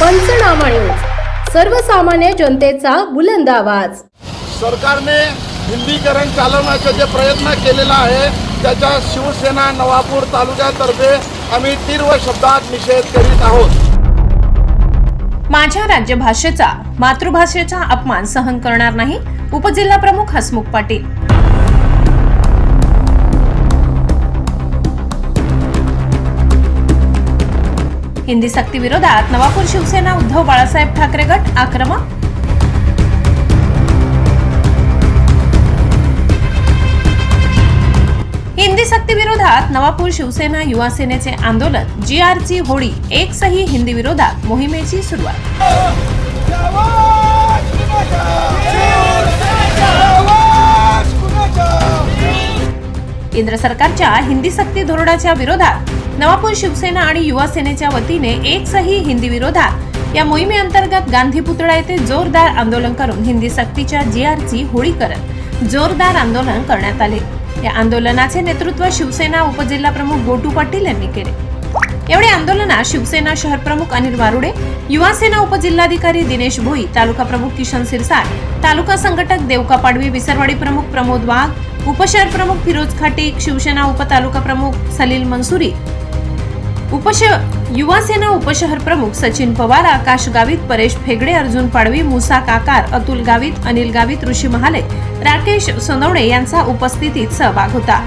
पंचनामा न्यूज. सर्वसामान्य जनतेचा बुलंद आवाज. सरकारने हिंदीकरण चालवण्याचा जे प्रयत्न केलेला आहे त्याचा शिवसेना नवापूर तालुक्यातर्फे आम्ही तीव्र शब्दात निषेध करीत आहोत. माझ्या राज्यभाषेचा मातृभाषेचा अपमान सहन करणार नाही उपजिल्हा प्रमुख हसमुख पाटील. हिंदी सक्ती विरोधात नवापूर शिवसेना उद्धव बाळासाहेब ठाकरे गट आक्रमक? हिंदी सक्ती विरोधात नवापूर शिवसेना युवा सेनेचे आंदोलन जी आरची होळी एक सही हिंदी विरोधात मोहिमेची सुरुवात. केंद्र सरकारच्या हिंदी सक्ती धोरणाच्या विरोधात नवापूर शिवसेना आणि युवा सेनेच्या वतीने एक सही हिंदी विरोधात या मोहिमेअंतर्गत गांधी पुतळा येथे जोरदार आंदोलन करून हिंदी सक्तीच्या जी आरची होळी करत जोरदार आंदोलन करण्यात आले. या आंदोलनाचे नेतृत्व शिवसेना उपजिल्हा प्रमुख गोटू पाटील यांनी केले. एवढे आंदोलनात शिवसेना शहर प्रमुख अनिल वारुडे युवा सेना उपजिल्हाधिकारी दिनेश भोई तालुका प्रमुख किशन सिरसाट तालुका संघटक देवका पाडवी विसरवाडी प्रमुख प्रमोद वाघ उपशहर प्रमुख फिरोज खाटीक शिवसेना उपतालुका प्रमुख सलील मंसुरी उपश युवासेना उपशहर प्रमुख सचिन पवार आकाश गावित परेश फेगडे अर्जुन पाडवी मुसा काकार अतुल गावित अनिल गावित ऋषी महाले राकेश सोनवणे यांचा उपस्थितीत सहभाग होता.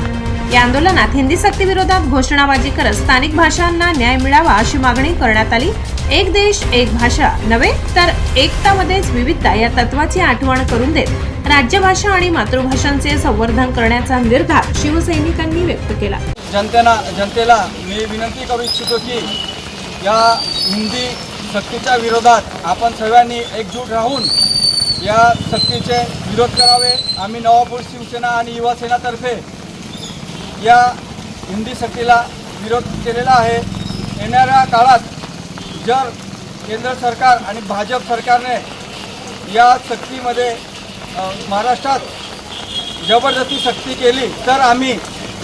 या आंदोलनात हिंदी सक्ती विरोधात घोषणाबाजी करत स्थानिक भाषांना न्याय मिळावा अशी मागणी करण्यात आली. एक देश एक भाषा नव्हे तर एकतामध्येच विविधता या तत्वाची आठवण करून देत राज्यभाषा आणि मातृभाषांचे संवर्धन करण्याचा निर्धार शिवसैनिकांनी व्यक्त केला. जनतेना जनतेला मी विनंती करू इच्छितो की या हिंदी सक्तीच्या विरोधात आपण सर्वांनी एकजूट राहून या सक्तीचे विरोध करावे. आम्ही नवापूर शिवसेना आणि युवा सेनातर्फे या हिंदी सक्तीला विरोध केलेला आहे. येणाऱ्या काळात जर केंद्र सरकार आणि भाजप सरकारने या सक्तीमध्ये महाराष्ट्रात जबरदस्ती सक्ती केली तर आम्ही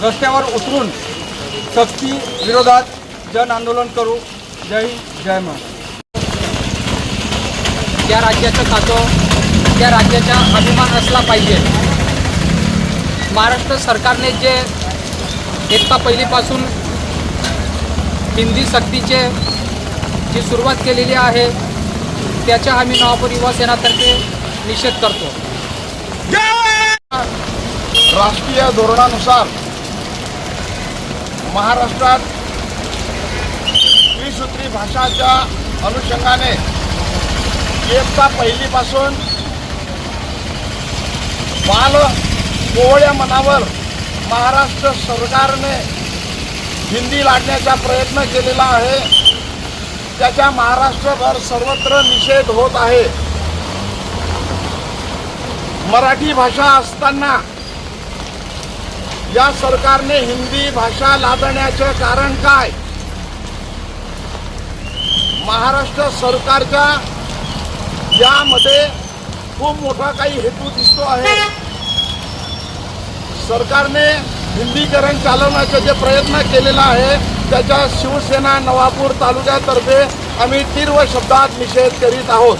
रस्त्यावर उतरून सक्ती विरोधात जन आंदोलन करू. जय जय महाराष्ट्र. ज्या राज्याचं खातो त्या राज्याचा अभिमान असला पाहिजे. महाराष्ट्र सरकारने जे एकता पहिलीपासून हिंदी सक्तीचे जी सुरुवात केलेली आहे त्याच्या आम्ही नवापूर युवा सेनातर्फे निषेध करतो. राष्ट्रीय धोरणानुसार महाराष्ट्रात त्रिसूत्री भाषाच्या अनुषंगाने इयत्ता पहिलीपासून बाल कोवळ्या मनावर महाराष्ट्र सरकारने हिंदी लाडण्याचा प्रयत्न केलेला आहे. त्याच्या महाराष्ट्रभर सर्वत्र निषेध होत आहे. मराठी भाषा असताना या सरकारने हिंदी भाषा लादण्याचे कारण काय? महाराष्ट्र सरकारच्या यामध्ये खूप मोठा काही हेतू दिसतो आहे. सरकारने हिंदीकरण चालवण्याचा जे प्रयत्न केलेला आहे त्याच्या शिवसेना नवापूर तालुक्यातर्फे आम्ही तीव्र शब्दात निषेध करीत आहोत.